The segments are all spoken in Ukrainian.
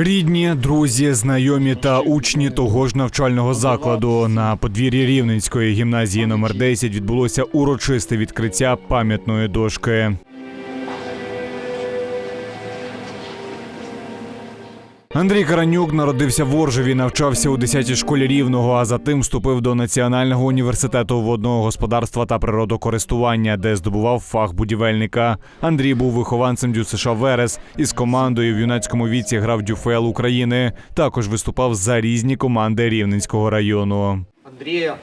Рідні, друзі, знайомі та учні того ж навчального закладу на подвір'ї Рівненської гімназії номер 10 відбулося урочисте відкриття пам'ятної дошки. Андрій Каранюк народився в Оржеві, навчався у 10-й школі рівного, а затим вступив до Національного університету водного господарства та природокористування, де здобував фах будівельника. Андрій був вихованцем ДЮСШ Верес і з командою в юнацькому віці грав Дюфел України. Також виступав за різні команди Рівненського району. Андрія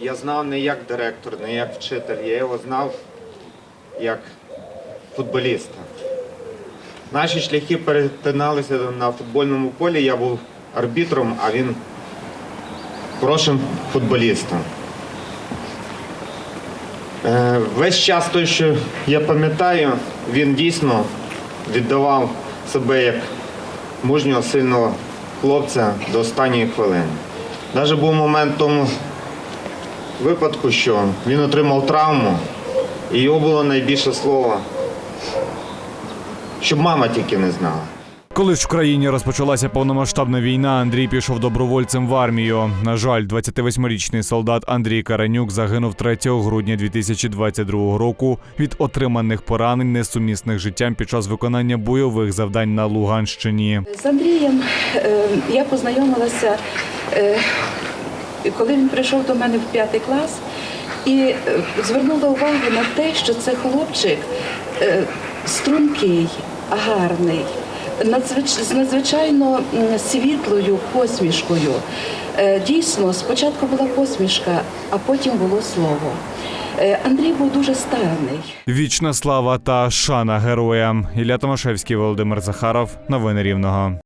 я знав не як директор, не як вчитель, я його знав як футболіста. Наші шляхи перетиналися на футбольному полі. Я був арбітром, а він хорошим футболістом. Е, Весь час той, що я пам'ятаю, він дійсно віддавав себе як мужнього, сильного хлопця до останньої хвилини. Навіть був момент в тому випадку, що він отримав травму, і його було найбільше слово, щоб мама тільки не знала. Коли ж в країні розпочалася повномасштабна війна, Андрій пішов добровольцем в армію. На жаль, 28-річний солдат Андрій Каранюк загинув 3 грудня 2022 року від отриманих поранень, несумісних життям під час виконання бойових завдань на Луганщині. З Андрієм е, я познайомилася, е, коли він прийшов до мене в п'ятий клас, і е, звернула увагу на те, що це хлопчик е, стрункий, гарний, надзвич... з надзвичайно світлою посмішкою. Е, Дійсно, спочатку була посмішка, а потім було слово. Е, Андрій був дуже старний. Вічна слава та шана героям. Ілля Томашевський, Володимир Захаров. Новини Рівного.